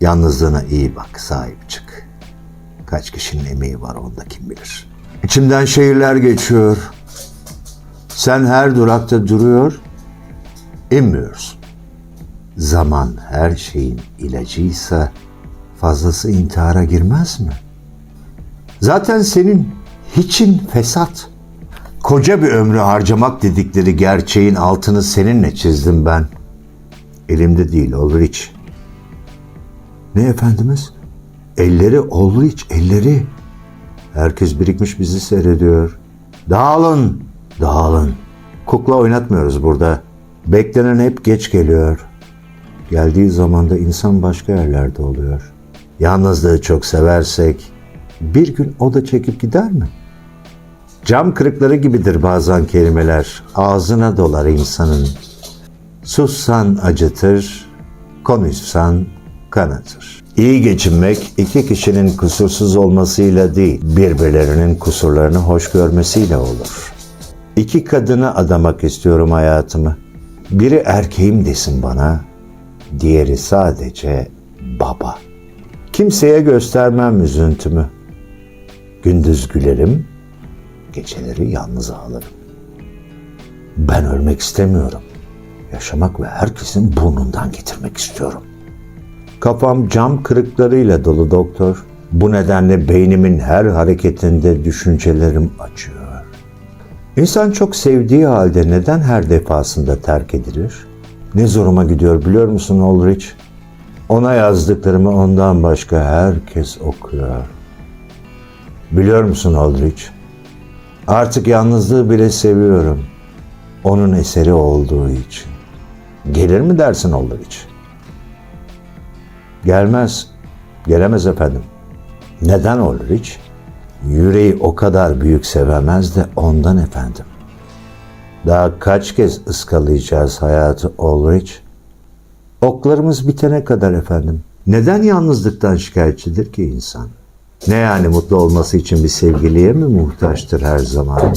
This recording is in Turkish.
Yalnızlığına iyi bak, sahip çık. Kaç kişinin emeği var onda kim bilir. İçimden şehirler geçiyor. Sen her durakta duruyor, inmiyorsun. Zaman her şeyin ilacıysa fazlası intihara girmez mi? Zaten senin hiçin fesat. Koca bir ömrü harcamak dedikleri gerçeğin altını seninle çizdim ben. Elimde değil Ulrich. Ne efendimiz? Elleri Ulrich, elleri. Herkes birikmiş bizi seyrediyor. Dağılın, dağılın. Kukla oynatmıyoruz burada. Beklenen hep geç geliyor. Geldiği zaman da insan başka yerlerde oluyor. Yalnızlığı çok seversek bir gün o da çekip gider mi? Cam kırıkları gibidir bazen kelimeler. Ağzına dolar insanın. Sussan acıtır, konuşsan kanatır. İyi geçinmek iki kişinin kusursuz olmasıyla değil, birbirlerinin kusurlarını hoş görmesiyle olur. İki kadını adamak istiyorum hayatımı. Biri erkeğim desin bana, diğeri sadece baba. Kimseye göstermem üzüntümü. Gündüz gülerim, geceleri yalnız ağlarım. Ben ölmek istemiyorum. Yaşamak ve herkesin burnundan getirmek istiyorum. Kafam cam kırıklarıyla dolu doktor. Bu nedenle beynimin her hareketinde düşüncelerim açıyor. İnsan çok sevdiği halde neden her defasında terk edilir? Ne zoruma gidiyor biliyor musun Ulrich? Ona yazdıklarımı ondan başka herkes okuyor. Biliyor musun Ulrich? Artık yalnızlığı bile seviyorum. Onun eseri olduğu için. Gelir mi dersin Ulrich? Gelmez. Gelemez efendim. Neden Ulrich? Yüreği o kadar büyük sevemez de ondan efendim. Daha kaç kez ıskalayacağız hayatı Ulrich? Oklarımız bitene kadar efendim. Neden yalnızlıktan şikayetçidir ki insan? Ne yani mutlu olması için bir sevgiliye mi muhtaçtır her zaman?